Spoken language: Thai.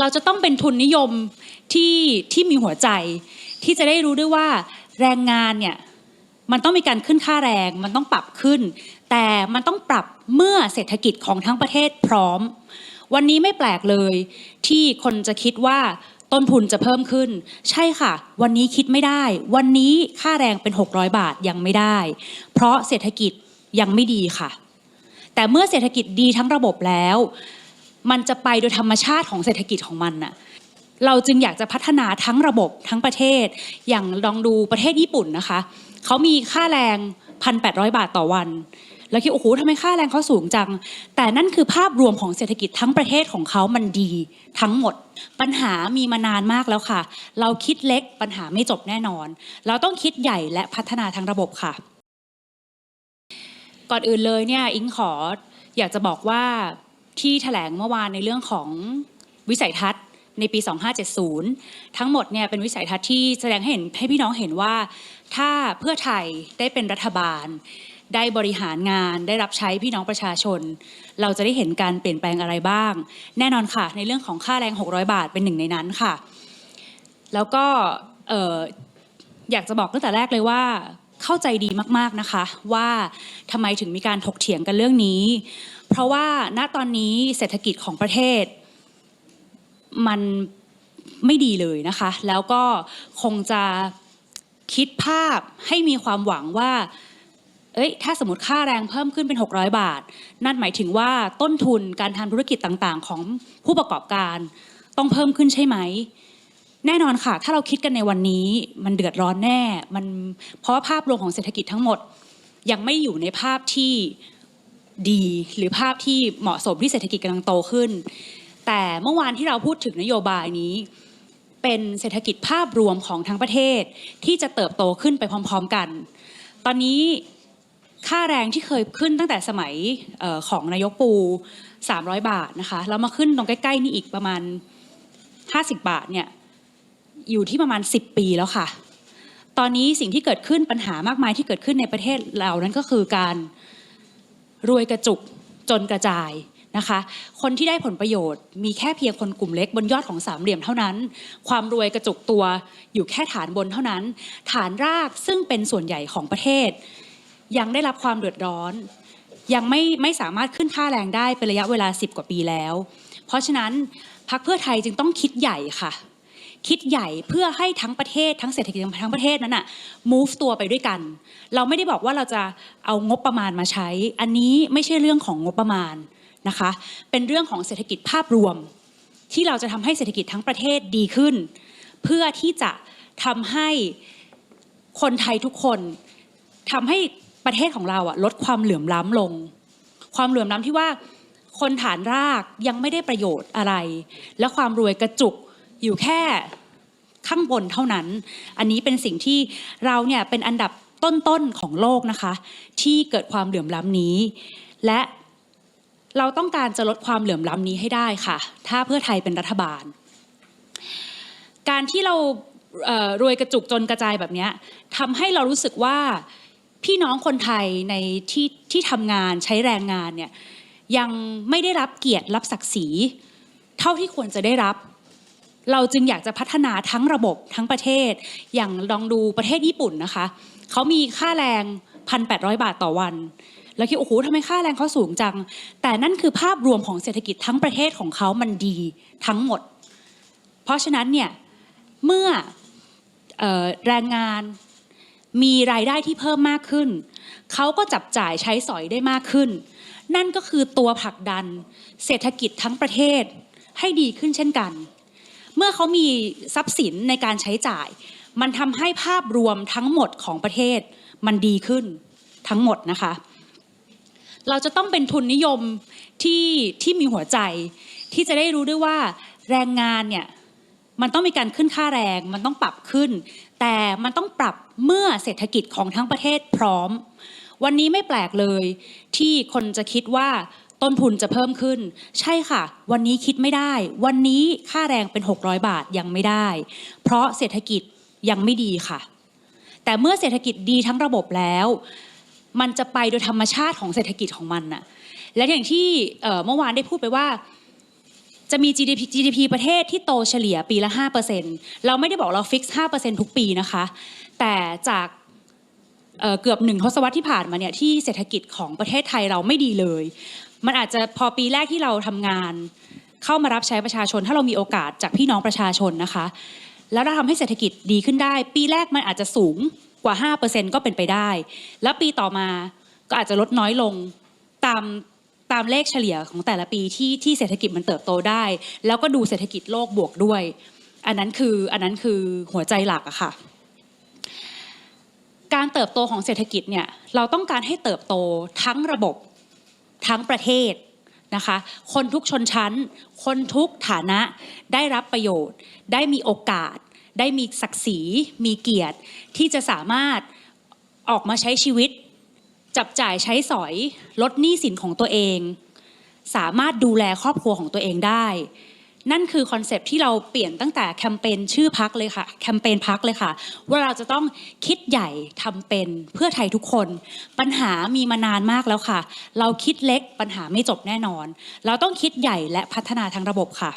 เราจะต้องเป็นทุนนิยมที่ที่มีหัวใจ ที่จะได้รู้ด้วยว่าแรงงานเนี่ยมันต้องมีการขึ้นค่าแรง มันต้องปรับขึ้น แต่มันต้องปรับเมื่อเศรษฐกิจของทั้งประเทศพร้อม วันนี้ไม่แปลกเลย ที่คนจะคิดว่าต้นทุนจะเพิ่มขึ้น ใช่ค่ะ วันนี้คิดไม่ได้ วันนี้ค่าแรงเป็น 600 บาทยังไม่ได้ เพราะเศรษฐกิจยังไม่ดีค่ะ แต่เมื่อเศรษฐกิจดีทั้งระบบแล้ว มันจะไปโดยธรรมชาติของเศรษฐกิจของมันน่ะเราจึงอยากจะพัฒนาทั้งระบบทั้งประเทศ อย่างลองดูประเทศญี่ปุ่นนะคะเขามีค่าแรง 1,800 บาทต่อวัน แล้วคิดโอ้โหทำไมค่าแรงเขาสูงจัง แต่นั่นคือภาพรวมของเศรษฐกิจทั้งประเทศของเขามันดีทั้งหมด ปัญหามีมานานมากแล้วค่ะ เราคิดเล็กปัญหาไม่จบแน่นอน เราต้องคิดใหญ่และพัฒนาทั้งระบบค่ะ ก่อนอื่นเลยเนี่ยอิงขออยากจะบอกว่า ที่แถลงเมื่อวานในเรื่องของวิสัยทัศน์ในปี 2570 ทั้งหมดเนี่ยเป็นวิสัยทัศน์ที่แสดงให้เห็นให้พี่น้องเห็นว่า ถ้าเพื่อไทยได้เป็นรัฐบาล ได้บริหารงาน ได้รับใช้พี่น้องประชาชน เราจะได้เห็นการเปลี่ยนแปลงอะไรบ้าง แน่นอนค่ะ ในเรื่องของค่าแรง 600 บาทเป็นหนึ่งในนั้นค่ะ แล้วก็เอ่ออยากจะบอกตั้งแต่แรกเลยว่า เข้าใจดีมากๆนะคะว่าทำไมถึงมีการถกเถียงกันเรื่องนี้ เพราะว่าณตอนนี้เศรษฐกิจของประเทศ มันไม่ดีเลยนะคะ แล้วก็คงจะคิดภาพให้มีความหวังว่า เอ้ย ถ้าสมมติค่าแรงเพิ่มขึ้นเป็น 600 บาท นั่นหมายถึงว่าต้นทุนการทำธุรกิจต่างๆ ของผู้ประกอบการต้องเพิ่มขึ้นใช่ไหม แน่นอนค่ะ ถ้าเราคิดกันในวันนี้มันเดือดร้อนแน่ มันเพราะว่าภาพรวมของเศรษฐกิจทั้งหมด ยังไม่อยู่ในภาพที่ดีหรือภาพที่เหมาะสมที่เศรษฐกิจกำลังโตขึ้น แต่เมื่อวานที่เราพูดถึงนโยบายนี้ เป็นเศรษฐกิจภาพรวมของทั้งประเทศที่จะเติบโตขึ้นไปพร้อม ๆกัน ตอนนี้ค่าแรงที่เคยขึ้นตั้งแต่สมัยออของนายกปู 300 บาทนะคะแล้วมาขึ้นตรงใกล้ ๆ นี่อีกประมาณ 50 บาทเนี่ย อยู่ที่ประมาณ 10 ปีแล้วค่ะ ตอนนี้สิ่งที่เกิดขึ้นปัญหามากมายที่เกิดขึ้นในประเทศเรานั้นก็คือการรวยกระจุกจนกระจายนะคะ คนที่ได้ผลประโยชน์ มีแค่เพียงคนกลุ่มเล็กบนยอดของสามเหลี่ยมเท่านั้น ความรวยกระจุกตัวอยู่แค่ฐานบนเท่านั้น ฐานรากซึ่งเป็นส่วนใหญ่ของประเทศ ยังได้รับความเดือดร้อน ยังไม่ไม่สามารถขึ้นค่าแรงได้เป็นระยะเวลา 10 กว่าปีแล้ว เพราะฉะนั้นพรรคเพื่อไทยจึงต้องคิดใหญ่ค่ะ คิดใหญ่เพื่อให้ทั้งประเทศทั้งเศรษฐกิจทั้งประเทศนั้นน่ะ move ตัวไปด้วยกัน เราไม่ได้บอกว่าเราจะเอางบประมาณมาใช้ อันนี้ไม่ใช่เรื่องของงบประมาณนะคะ เป็นเรื่องของเศรษฐกิจภาพรวม ที่เราจะทำให้เศรษฐกิจทั้งประเทศดีขึ้น เพื่อที่จะทำให้คนไทยทุกคนทำให้ประเทศของเราอะลดความเหลื่อมล้ำลง ความเหลื่อมล้ำที่ว่าคนฐานรากยังไม่ได้ประโยชน์อะไร และความรวยกระจุก อยู่แค่ข้างบนเท่านั้น อันนี้เป็นสิ่งที่เราเนี่ยเป็นอันดับต้นๆของโลกนะคะ ที่เกิดความเหลื่อมล้ำนี้ และเราต้องการจะลดความเหลื่อมล้ำนี้ให้ได้ค่ะ ถ้าเพื่อไทยเป็นรัฐบาล การที่เรารวยกระจุกจนกระจายแบบนี้ทำให้เรารู้สึกว่าพี่น้องคนไทยในที่ที่ทำงานใช้แรงงานเนี่ยยังไม่ได้รับเกียรติรับศักดิ์ศรี เท่าที่ควรจะได้รับ เราจึงอยากจะพัฒนาทั้งระบบทั้งประเทศ อย่างลองดูประเทศญี่ปุ่นนะคะเขามีค่าแรง 1,800 บาทต่อวัน แล้วคิดโอ้โหทำไมค่าแรงเขาสูงจัง แต่นั่นคือภาพรวมของเศรษฐกิจทั้งประเทศของเขามันดีทั้งหมด เพราะฉะนั้นเนี่ยเมื่อเอ่อแรงงานมีรายได้ที่เพิ่มมากขึ้น เขาก็จับจ่ายใช้สอยได้มากขึ้น นั่นก็คือตัวผลักดันเศรษฐกิจทั้งประเทศให้ดีขึ้นเช่นกัน เมื่อเขามีทรัพย์สินในการใช้จ่าย มันทำให้ภาพรวมทั้งหมดของประเทศมันดีขึ้นทั้งหมดนะคะ เราจะต้องเป็นทุนนิยมที่ที่มีหัวใจ ที่จะได้รู้ด้วยว่าแรงงานเนี่ยมันต้องมีการขึ้นค่าแรง มันต้องปรับขึ้น แต่มันต้องปรับเมื่อเศรษฐกิจของทั้งประเทศพร้อม วันนี้ไม่แปลกเลยที่คนจะคิดว่า ต้นทุนจะเพิ่มขึ้น ใช่ค่ะ วันนี้คิดไม่ได้ วันนี้ค่าแรงเป็น 600 บาทยังไม่ได้ เพราะเศรษฐกิจยังไม่ดีค่ะ แต่เมื่อเศรษฐกิจดีทั้งระบบแล้ว มันจะไปโดยธรรมชาติของเศรษฐกิจของมันน่ะและอย่างที่เมื่อวานได้พูดไปว่าจะมี GDP GDP ประเทศที่โตเฉลี่ยปีละ 5%เราไม่ได้บอกเราฟิกซ์5%ทุกปีนะคะ แต่จากเเกือบหนึ่งทศวรรษที่ผ่านมาเนี่ยที่เศรษฐกิจของประเทศไทยเราไม่ดีเลย มันอาจจะพอปีแรกที่เราทำงาน เข้ามารับใช้ประชาชน ถ้าเรามีโอกาสจากพี่น้องประชาชนนะคะ แล้วเราทำให้เศรษฐกิจดีขึ้นได้ ปีแรกมันอาจจะสูงกว่า 5%ก็เป็นไปได้ แล้วปีต่อมาก็อาจจะลดน้อยลงตามตามเลขเฉลี่ยของแต่ละปีที่ที่เศรษฐกิจมันเติบโตได้ แล้วก็ดูเศรษฐกิจโลกบวกด้วย อันนั้นคืออันนั้นคือหัวใจหลักอะค่ะ การเติบโตของเศรษฐกิจเนี่ยเราต้องการให้เติบโตทั้งระบบ ทั้งประเทศนะคะ คนทุกชนชั้น คนทุกฐานะได้รับประโยชน์ ได้มีโอกาส ได้มีศักดิ์ศรี มีเกียรติ ที่จะสามารถออกมาใช้ชีวิต จับจ่ายใช้สอยลดหนี้สินของตัวเอง สามารถดูแลครอบครัวของตัวเองได้ นั่นคือคอนเซปที่เราเปลี่ยนตั้งแต่แคมเปญชื่อพักเลยค่ะแคมเปญพักเลยค่ะ ว่าเราจะต้องคิดใหญ่ทำเป็นเพื่อไทยทุกคน ปัญหามีมานานมากแล้วค่ะ เราคิดเล็กปัญหาไม่จบแน่นอน เราต้องคิดใหญ่และพัฒนาทางระบบค่ะ